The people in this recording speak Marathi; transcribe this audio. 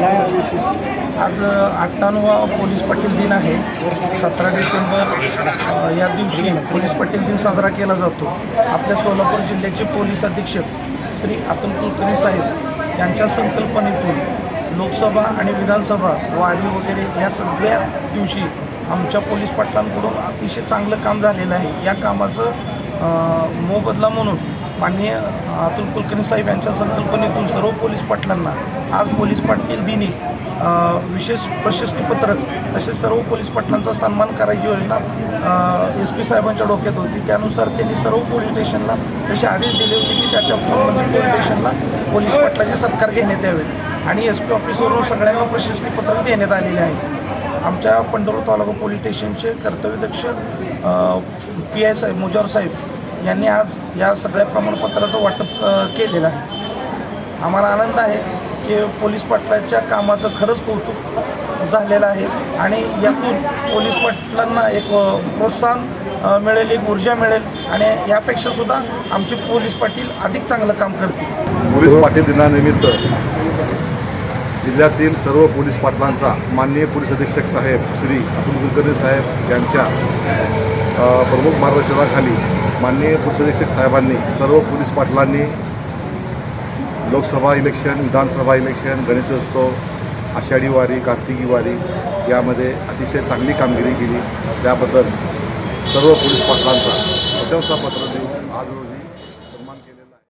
आज अठ्ठावन्नवा पोलीस पाटील दिन आहे. सतरा डिसेंबर या दिवशी पोलीस पाटील दिन साजरा केला जातो. आपल्या सोलापूर जिल्ह्याचे पोलीस अधीक्षक श्री अतुल कुलकर्णी साहेब यांच्या संकल्पनेतून लोकसभा आणि विधानसभा वारी वगैरे या सगळ्या दिवशी आमच्या पोलीस पाटलांकडून अतिशय चांगलं काम झालेलं आहे. या कामाचं मोबदला म्हणून माननीय अतुल कुलकर्णी साहेब यांच्या संकल्पनेतून सर्व पोलीस पाटलांना आज पोलीस पाटील दिनी विशेष प्रशस्तीपत्रक तसेच सर्व पोलीस पाटलांचा सन्मान करायची योजना एस पी साहेबांच्या डोक्यात होती. त्यानुसार त्यांनी सर्व पोलीस स्टेशनला तसे आदेश दिले होते की त्या संबंधित पोलीस स्टेशनला पोलीस पाटलाचे सत्कार घेण्यात यावेत आणि एस पी ऑफिसवरून सगळ्यांना प्रशस्तीपत्रक देण्यात आलेले आहे. आमच्या पंढरपूर तालुका पोलीस स्टेशनचे कर्तव्यदक्ष पी आय साहेब मुजावर साहेब यांनी आज या सगळ्या प्रमाणपत्राचं वाटप केलेलं आहे. आम्हाला आनंद आहे की पोलीस पाटलाच्या कामाचं खरंच कौतुक झालेलं आहे आणि यातून पोलीस पाटलांना एक प्रोत्साहन मिळेल एक ऊर्जा मिळेल आणि यापेक्षा सुद्धा आमचे पोलीस पाटील अधिक चांगलं काम करतील. पोलीस पाटील दिनानिमित्त जिल्ह्यातील सर्व पोलीस पाटलांचा माननीय पोलीस अधीक्षक साहेब श्री अतुल कुलकर्णी साहेब यांच्या प्रमुख मार्गदर्शनाखाली माननीय पोलीस अधीक्षक साहेबांनी सर्व पोलीस पाटलांनी लोकसभा इलेक्शन विधानसभा इलेक्शन गणेशोत्सव आषाढी वारी कार्तिकी वारी यामध्ये अतिशय चांगली कामगिरी केली. त्याबद्दल सर्व पोलीस पाटलांचा प्रशंसापत्र देऊन आज रोजी